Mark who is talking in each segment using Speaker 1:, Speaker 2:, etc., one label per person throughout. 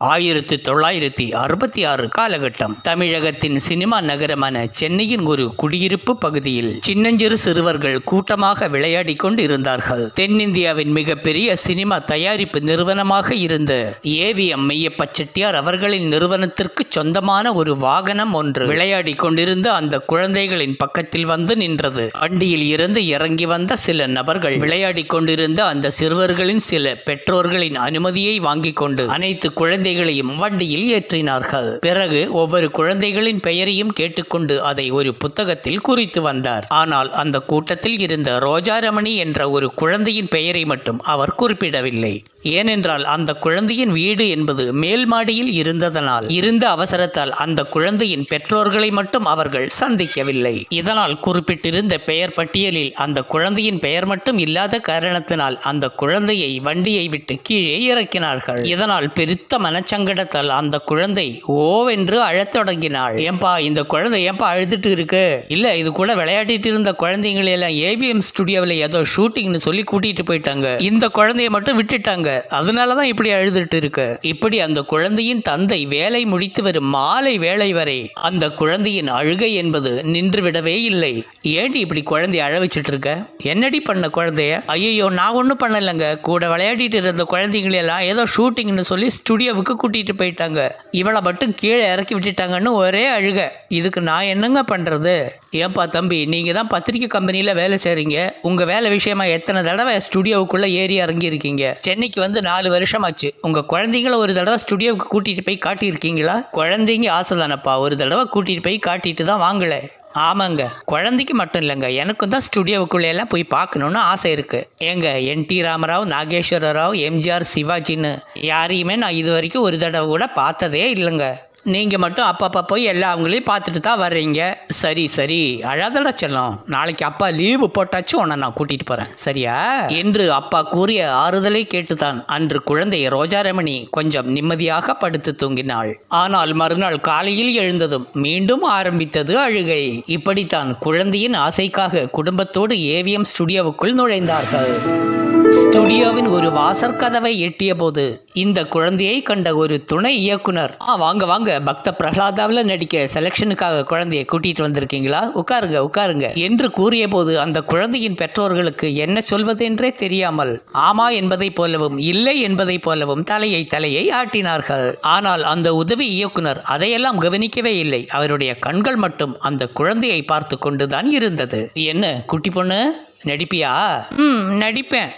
Speaker 1: ஆயிரத்தி தொள்ளாயிரத்தி அறுபத்தி ஆறு காலகட்டம் தமிழகத்தின் சினிமா நகரமான சென்னையின் ஒரு குடியிருப்பு பகுதியில் சின்னஞ்சிறு சிறுவர்கள் கூட்டமாக விளையாடிக் கொண்டு இருந்தார்கள் தென்னிந்தியாவின் மிகப்பெரிய சினிமா தயாரிப்பு நிறுவனமாக இருந்த ஏவிஎம் மெய்யப்ப செட்டியார் அவர்களின் நிறுவனத்திற்கு சொந்தமான ஒரு வாகனம் ஒன்று விளையாடிக் கொண்டிருந்த அந்த குழந்தைகளின் பக்கத்தில் வந்து நின்றது. வண்டியில் இருந்து இறங்கி வந்த சில நபர்கள் விளையாடிக் கொண்டிருந்த அந்த சிறுவர்களின் சில பெற்றோர்களின் அனுமதியை வாங்கிக் கொண்டு அனைத்து குழந்தை குழந்தைகளையும் வண்டியில் ஏற்றினார்கள். பிறகு ஒவ்வொரு குழந்தைகளின் பெயரையும் கேட்டுக்கொண்டு அதை ஒரு புத்தகத்தில் குறித்து வந்தார். ஆனால் அந்த கூட்டத்தில் இருந்த ரோஜாரமணி என்ற ஒரு குழந்தையின் பெயரை மட்டும் அவர் குறிப்பிடவில்லை. ஏனென்றால் அந்த குழந்தையின் வீடு என்பது மேல் மாடியில் இருந்ததனால் இருந்த அவசரத்தால் அந்த குழந்தையின் பெற்றோர்களை மட்டும் அவர்கள் சந்திக்கவில்லை. இதனால் குறிப்பிட்டிருந்த பெயர் பட்டியலில் அந்த குழந்தையின் பெயர் மட்டும் இல்லாத காரணத்தினால் அந்த குழந்தையை வண்டியை விட்டு கீழே இறக்கினார்கள். இதனால் பெருத்த மன மனச்சங்கடத்தால் அந்த குழந்தை ஓவென்று அழத் தொடங்கினாள். ஏன்பா இந்த குழந்தை ஏன்பா அழுதுட்டு இருக்கு? இல்ல இது கூட விளையாடிட்டு இருந்த குழந்தைங்களை எல்லாம் ஏவிஎம் ஸ்டுடியோவில் ஏதோ ஷூட்டிங்னு சொல்லி கூட்டிட்டு போயிட்டாங்க. இந்த குழந்தைய மட்டும் விட்டுட்டாங்க. அதனாலதான் இப்படி அழுதுட்டு இருக்கு. இப்படி அந்த குழந்தையின் தந்தை வேலை முடித்து வரும் மாலை வேலை வரை அந்த குழந்தையின் அழுகை என்பது நின்று விடவே இல்லை. ஏண்டி இப்படி குழந்தைய அழ வச்சுட்டு இருக்க? என்னடி பண்ண குழந்தைய? ஐயோ நான் ஒன்றும் பண்ணலைங்க. கூட விளையாடிட்டு இருந்த குழந்தைங்களை எல்லாம் ஏதோ ஷூட்டிங்னு சொல்லி ஸ்டுடியோவுக்கு கூட்டிகிட்டு போயிட்டாங்க. இவளை மட்டும் கீழே இறக்கி விட்டுட்டாங்கன்னு ஒரே அழுக. இதுக்கு நான் என்னங்க பண்ணுறது ஏன்பா தம்பி நீங்கள் தான் பத்திரிக்கை கம்பெனியில் வேலை செய்கிறீங்க உங்கள் வேலை விஷயமா எத்தனை தடவை ஸ்டுடியோவுக்குள்ளே ஏறி இறங்கியிருக்கீங்க? சென்னைக்கு வந்து நாலு வருஷமாச்சு. உங்கள் குழந்தைங்கள ஒரு தடவை ஸ்டுடியோவுக்கு கூட்டிகிட்டு போய் காட்டியிருக்கீங்களா? குழந்தைங்க ஆசை தானப்பா. ஒரு தடவை கூட்டிகிட்டு போய் காட்டிட்டு தான் வாங்கலை. ஆமாங்க. குழந்தைக்கு மட்டும் இல்லைங்க. எனக்கும் தான் ஸ்டுடியோவுக்குள்ளே எல்லாம் போய் பார்க்கணுன்னு ஆசை இருக்கு. ஏங்க என் டி ராமராவ் நாகேஸ்வர ராவ் எம்ஜிஆர் சிவாஜின்னு யாரையுமே நான் இது வரைக்கும் ஒரு தடவை கூட பார்த்ததே இல்லைங்க. நீங்கள் மட்டும் அப்பப்போ போய் எல்லா அவங்களையும் பார்த்துட்டு தான் வர்றீங்க. சரி சரி. அழாதடா செல்லம். நாளைக்கு அப்பா லீவு போட்டாச்சும் உன்னை நான் கூட்டிகிட்டு போகிறேன் சரியா? என்று அப்பா கூறிய ஆறுதலை கேட்டுதான் அன்று குழந்தை ரோஜாரமணி கொஞ்சம் நிம்மதியாக படுத்து தூங்கினாள். ஆனால் மறுநாள் காலையில் எழுந்ததும் மீண்டும் ஆரம்பித்தது அழுகை. இப்படித்தான் குழந்தையின் ஆசைக்காக குடும்பத்தோடு ஏவிஎம் ஸ்டுடியோவுக்குள் நுழைந்தார்கள். ஸ்டுடியோவின் ஒரு வாசற்கதவை எட்டிய போது இந்த குழந்தையை கண்ட ஒரு துணை இயக்குனர் ஆ வாங்க வாங்க பக்த பிரகலாதாவில் நடிக்க செலெக்ஷனுக்காக குழந்தையை கூட்டிட்டு வந்திருக்கீங்களா? உட்காருங்க உட்காருங்க என்று கூறிய போது அந்த குழந்தையின் பெற்றோர்களுக்கு என்ன சொல்வதென்றே தெரியாமல் ஆமா என்பதைப் போலவும் இல்லை என்பதைப் போலவும் தலையை தலையை ஆட்டினார்கள். ஆனால் அந்த உதவி இயக்குனர் அதையெல்லாம் கவனிக்கவே இல்லை. அவருடைய கண்கள் மட்டும் அந்த குழந்தையை பார்த்து கொண்டுதான் இருந்தது. என்ன குட்டி பொண்ணு நடிப்பியா? ம் நடிப்பேன்.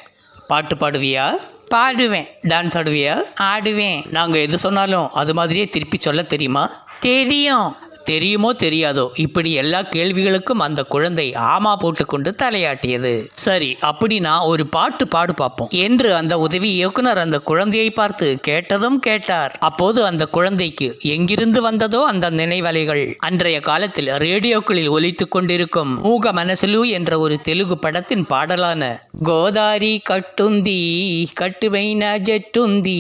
Speaker 1: பாட்டு பாடுவியா? பாடுவேன். டான்ஸ் ஆடுவியா? ஆடுவேன். நாங்கள் எது சொன்னாலும் அது மாதிரியே திருப்பி சொல்ல தெரியுமா? தெரியும். தெரியுமோ தெரியாதோ இப்படி எல்லா கேள்விகளுக்கும் அந்த குழந்தை ஆமா போட்டுக்கொண்டு தலையாட்டியது. சரி அப்படின்னா ஒரு பாட்டு பாடு பார்ப்போம். என்று அந்த உதவி இயக்குனர் அந்த குழந்தையை பார்த்து கேட்டதும் கேட்டார். அப்போது அந்த குழந்தைக்கு எங்கிருந்து வந்ததோ அந்த நினைவலைகள். அன்றைய காலத்தில் ரேடியோக்களில் ஒலித்துக் கொண்டிருக்கும் மூக மனசுலு என்ற ஒரு தெலுங்கு படத்தின் பாடலான கோதாரி கட்டுந்தி கட்டுமைன ஜெட்டுந்தி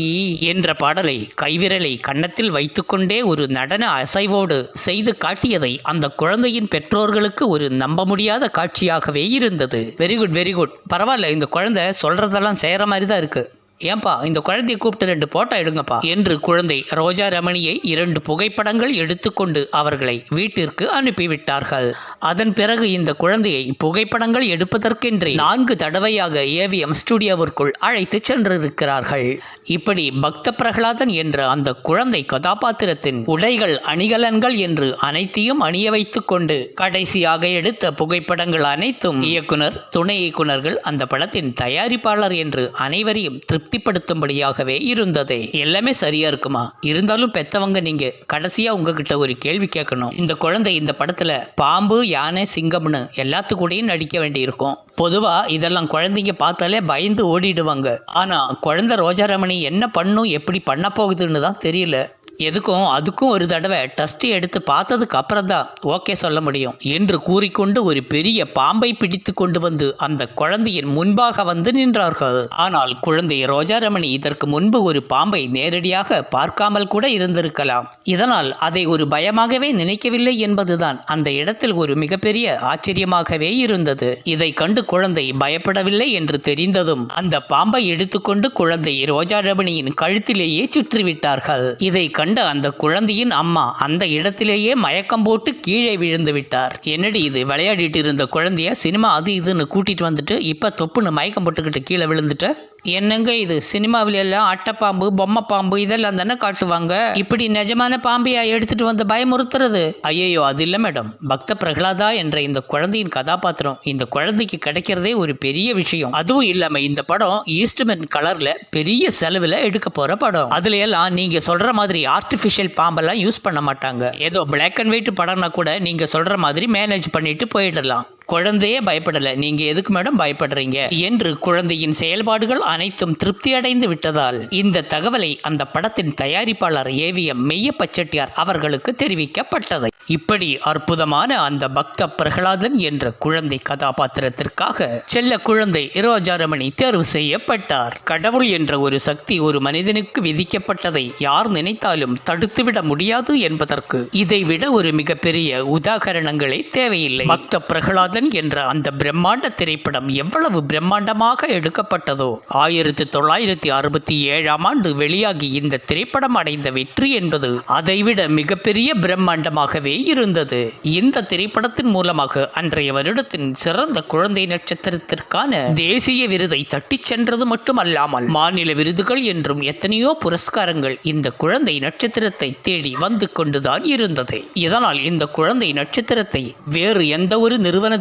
Speaker 1: என்ற பாடலை கைவிரலை கன்னத்தில் வைத்துக்கொண்டே ஒரு நடன அசைவோடு செய் செய்து காட்டியதை அந்த குழந்தையின் பெற்றோர்களுக்கு ஒரு நம்ப முடியாத காட்சியாகவே இருந்தது. வெரி குட் வெரி குட் பரவாயில்ல இந்த குழந்தை சொல்றதெல்லாம் செய்யற மாதிரி தான் இருக்கு. ஏன்பா இந்த குழந்தையை கூப்பிட்டு ரெண்டு போட்டோ எடுங்கப்பா. என்று குழந்தை ரோஜா ரமணியை இரண்டு புகைப்படங்கள் எடுத்துக்கொண்டு அவர்களை வீட்டிற்கு அனுப்பிவிட்டார்கள். அதன் பிறகு இந்த குழந்தையை புகைப்படங்கள் எடுப்பதற்கென்றே நான்கு தடவையாக ஏவிஎம் ஸ்டுடியோவிற்குள் அழைத்து சென்றிருக்கிறார்கள். இப்படி பக்த பிரகலாதன் என்ற அந்த குழந்தை கதாபாத்திரத்தின் உடைகள் அணிகலன்கள் என்று அனைத்தையும் அணிய வைத்துக் கொண்டு கடைசியாக எடுத்த புகைப்படங்கள் அனைத்தும் இயக்குனர் துணை இயக்குனர்கள் அந்த படத்தின் தயாரிப்பாளர் என்று அனைவரையும் திருப்தி திருப்திப்படுத்தும்படியாகவே இருந்தது. எல்லாமே சரியா இருக்குமா? இருந்தாலும் பெத்தவங்க நீங்க கடைசியா உங்ககிட்ட ஒரு கேள்வி கேட்கணும். இந்த குழந்தை இந்த படத்துல பாம்பு யானை சிங்கம்னு எல்லாத்துக்கூடயும் நடிக்க வேண்டியிருக்கும். பொதுவா இதெல்லாம் குழந்தைங்க பார்த்தாலே பயந்து ஓடிடுவாங்க. ஆனா குழந்தை ரோஜாரமணி என்ன பண்ணும் எப்படி பண்ண போகுதுன்னு தான் தெரியல. எதுக்கும் அதுக்கும் ஒரு தடவை டெஸ்ட் எடுத்து பார்த்ததுக்கு அப்புறம் தான் ஓகே சொல்ல முடியும். என்று கூறிக்கொண்டு ஒரு பெரிய பாம்பை பிடித்து கொண்டு வந்து அந்த குழந்தையின் முன்பாக வந்து நின்றார்கள். ஆனால் குழந்தை ரோஜாரமணி இதற்கு முன்பு ஒரு பாம்பை நேரடியாக பார்க்காமல் கூட இருந்திருக்கலாம். இதனால் அதை ஒரு பயமாகவே நினைக்கவில்லை என்பதுதான் அந்த இடத்தில் ஒரு மிகப்பெரிய ஆச்சரியமாகவே இருந்தது. இதை கண்டு குழந்தை பயப்படவில்லை என்று தெரிந்ததும் அந்த பாம்பை எடுத்துக்கொண்டு குழந்தை ரோஜாரமணியின் கழுத்திலேயே சுற்றிவிட்டார்கள். இதை கண்டு அந்த குழந்தையின் அம்மா அந்த இடத்திலேயே மயக்கம் போட்டு கீழே விழுந்து விட்டார். என்னடி இது? விளையாடிட்டு இருந்த குழந்தைய சினிமா அது இதுன்னு கூட்டிட்டு வந்துட்டு இப்ப தொப்புன்னு மயக்கம் போட்டுக்கிட்டு கீழே விழுந்துட்டு? என்னங்க இது? சினிமாவில எல்லாம் அட்டைப்பாம்பு பொம்மை பாம்பு இதெல்லாம் தானே காட்டுவாங்க? இப்படி நிஜமான பாம்பியா எடுத்துட்டு வந்து பயமுறுத்துறது? ஐயோ அது இல்ல மேடம். பக்த பிரகலாதா என்ற இந்த குழந்தையின் கதாபாத்திரம் இந்த குழந்தைக்கு கிடைக்கிறதே ஒரு பெரிய விஷயம். அதுவும் இல்லாம இந்த படம் ஈஸ்ட்மென் கலர்ல பெரிய செலவுல எடுக்க போற படம். அதுல எல்லாம் நீங்க சொல்ற மாதிரி ஆர்டிபிஷியல் பாம்பெல்லாம் யூஸ் பண்ண மாட்டாங்க. ஏதோ பிளாக் அண்ட் ஒயிட் படம்னா கூட நீங்க சொல்ற மாதிரி மேனேஜ் பண்ணிட்டு போயிடலாம். குழந்தையே பயப்படல. நீங்க எதுக்கு மேடம் பயப்படுறீங்க? என்று குழந்தையின் செயல்பாடுகள் அனைத்தும் திருப்தி அடைந்து விட்டதால் இந்த தகவலை அந்த படத்தின் தயாரிப்பாளர் ஏவிஎம் மெய்யப்ப செட்டியார் அவர்களுக்கு தெரிவிக்கப்பட்டது. இப்படி அற்புதமான அந்த பக்த பிரகலாதன் என்ற குழந்தை கதாபாத்திரத்திற்காக செல்ல குழந்தை இரோஜாரமணி தேர்வு செய்யப்பட்டார். கடவுள் என்ற ஒரு சக்தி ஒரு மனிதனுக்கு விதிக்கப்பட்டதை யார் நினைத்தாலும் தடுத்துவிட முடியாது என்பதற்கு இதைவிட ஒரு மிகப்பெரிய உதாகரணங்களே தேவையில்லை. பக்த பிரகலாதன் என்ற அந்த பிரம்மாண்ட திரைப்படம் எவ்வளவு பிரம்மாண்டமாக எடுக்கப்பட்டதோ? ஆயிரத்தி தொள்ளாயிரத்தி அறுபத்தி ஏழாம் ஆண்டு வெளியாகி இந்த திரைப்படம் அடைந்த வெற்றி என்பது அதைவிட மிகப்பெரிய பிரம்மாண்டமாகவே இருந்தது. இந்த திரைப்படத்தின் மூலமாக அன்றைய வருடத்தின் சிறந்த குழந்தை நட்சத்திரத்திற்கான தேசிய விருதை தட்டிச் சென்றது மட்டுமல்லாமல் மாநில விருதுகள் என்றும் எத்தனையோ புரஸ்காரங்கள் இந்த குழந்தை நட்சத்திரத்தை தேடி வந்து கொண்டுதான் இருந்தது. இதனால் இந்த குழந்தை நட்சத்திரத்தை வேறு எந்த ஒரு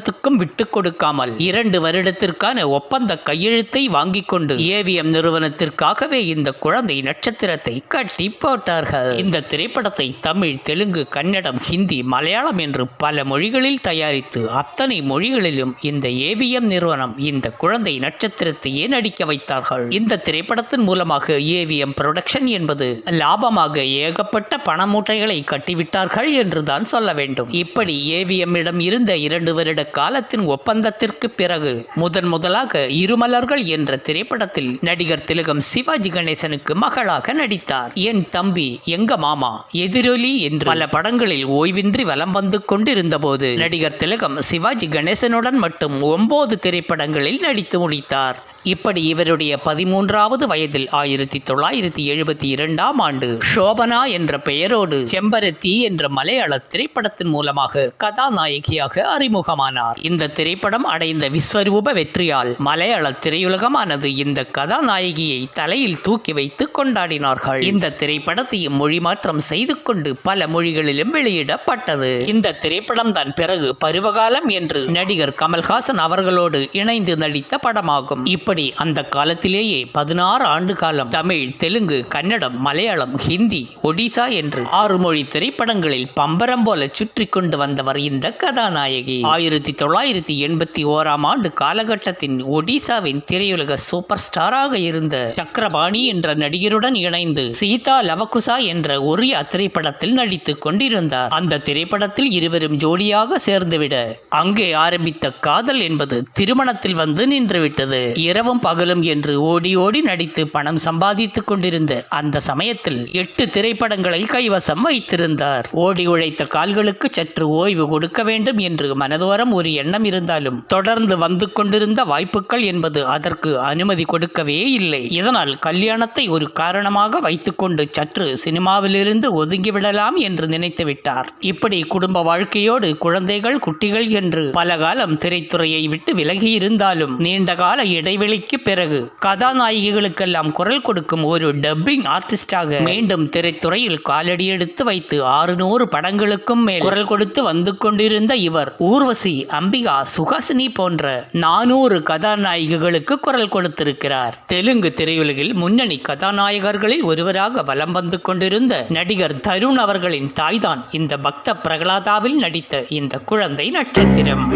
Speaker 1: நிறுவனத்துக்கும் விட்டு கொடுக்காமல் இரண்டு வருடத்திற்கான ஒப்பந்த கையெழுத்தை வாங்கிக் கொண்டு ஏவிஎம் நிறுவனத்திற்காகவே இந்த குழந்தை நட்சத்திரத்தை கட்டி போட்டார்கள். இந்த திரைப்படத்தை தமிழ் தெலுங்கு கன்னடம் ஹிந்தி மலையாளம் என்று பல மொழிகளில் தயாரித்து அத்தனை மொழிகளிலும் இந்த ஏவிஎம் நிறுவனம் இந்த குழந்தை நட்சத்திரத்தையே நடிக்க வைத்தார்கள். இந்த திரைப்படத்தின் மூலமாக ஏவிஎம் புரொடக்ஷன் என்பது லாபமாக ஏகப்பட்ட பணமூட்டைகளை கட்டிவிட்டார்கள் என்றுதான் சொல்ல வேண்டும். இப்படி ஏவிஎம் இடம் இருந்த இரண்டு வருட காலத்தின் ஒப்பந்தத்திற்கு பிறகு முதன் முதலாக இருமலர்கள் என்ற திரைப்படத்தில் நடிகர் திலகம் சிவாஜி கணேசனுக்கு மகளாக நடித்தார். என் தம்பி எங்க மாமா எதிரொலி என்று பல படங்களில் ஓய்வின்றி வலம் வந்து கொண்டிருந்த போது நடிகர் திலகம் சிவாஜி கணேசனுடன் மட்டும் ஒன்பது திரைப்படங்களில் நடித்து முடித்தார். இப்படி இவருடைய பதிமூன்றாவது வயதில் ஆயிரத்தி தொள்ளாயிரத்தி எழுபத்தி இரண்டாம் ஆண்டு சோபனா என்ற பெயரோடு செம்பருத்தி என்ற மலையாள திரைப்படத்தின் மூலமாக கதாநாயகியாக அறிமுகமானார். இந்த திரைப்படம் அடைந்த விஸ்வரூப வெற்றியால் மலையாள திரையுலகமானது இந்த கதாநாயகியை தலையில் தூக்கி வைத்து கொண்டாடினார்கள். இந்த திரைப்படத்தையும் மொழி மாற்றம் செய்து கொண்டு பல மொழிகளிலும் வெளியிடப்பட்டது. இந்த திரைப்படம் தான் பிறகு பருவகாலம் என்று நடிகர் கமல்ஹாசன் அவர்களோடு இணைந்து நடித்த படமாகும். இப்படி அந்த காலத்திலேயே பதினாறு ஆண்டு காலம் தமிழ் தெலுங்கு கன்னடம் மலையாளம் ஹிந்தி ஒடிசா என்று ஆறு மொழி திரைப்படங்களில் பம்பரம் போல சுற்றி கொண்டு வந்தவர் இந்த கதாநாயகி. ஆயிரத்தி தொள்ளாயிரத்தி எண்பத்தி ஓராம் ஆண்டு காலகட்டத்தின் ஒடிசாவின் திரையுலக சூப்பர் ஸ்டாராக இருந்த சக்கரபாணி என்ற நடிகருடன் இணைந்து சீதா லவகுசா என்ற ஒரே திரைப்படத்தில் நடித்துக் கொண்டிருந்தார். அந்த திரைப்படத்தில் இருவரும் ஜோடியாக சேர்ந்துவிட அங்கே ஆரம்பித்த காதல் என்பது திருமணத்தில் வந்து நின்றுவிட்டது. இரவும் பகலும் என்று ஓடி ஓடி நடித்து பணம் சம்பாதித்துக் கொண்டிருந்த அந்த சமயத்தில் எட்டு திரைப்படங்களை கைவசம் வைத்திருந்தார். ஓடி உழைத்த கால்களுக்கு சற்று ஓய்வு கொடுக்க வேண்டும் என்று மனதோரம் ஒரு எண்ணம் இருந்தாலும் தொடர்ந்து வந்து கொண்டிருந்த வாய்ப்புகள் என்பது அதற்கு அனுமதி கொடுக்கவே இல்லை. இதனால் கல்யாணத்தை ஒரு காரணமாக வைத்துக்கொண்டு சற்று சினிமாவிலிருந்து ஒதுங்கிவிடலாம் என்று நினைத்து விட்டார். இப்படி குடும்ப வாழ்க்கையோடு குழந்தைகள் குட்டிகள் என்று பல காலம் திரைத்துறையை விட்டு விலகி இருந்தாலும் நீண்ட கால இடைவெளிக்கு பிறகு கதாநாயகிகளுக்கெல்லாம் குரல் கொடுக்கும் ஒரு டப்பிங் ஆர்டிஸ்டாக மீண்டும் திரைத்துறையில் காலடி எடுத்து வைத்து ஆறுநூறு படங்களுக்கும் மேல் குரல் கொடுத்து வந்து கொண்டிருந்த இவர் ஊர்வசி அம்பிகா சுஹாசினி போன்ற நானூறு கதாநாயகிகளுக்கு குரல் கொடுத்திருக்கிறார். தெலுங்கு திரையுலகில் முன்னணி கதாநாயகர்களில் ஒருவராக வலம் வந்து கொண்டிருந்த நடிகர் தருண் அவர்களின் தாய்தான் இந்த பக்த பிரகலாதாவில் நடித்த இந்த குழந்தை நட்சத்திரம்.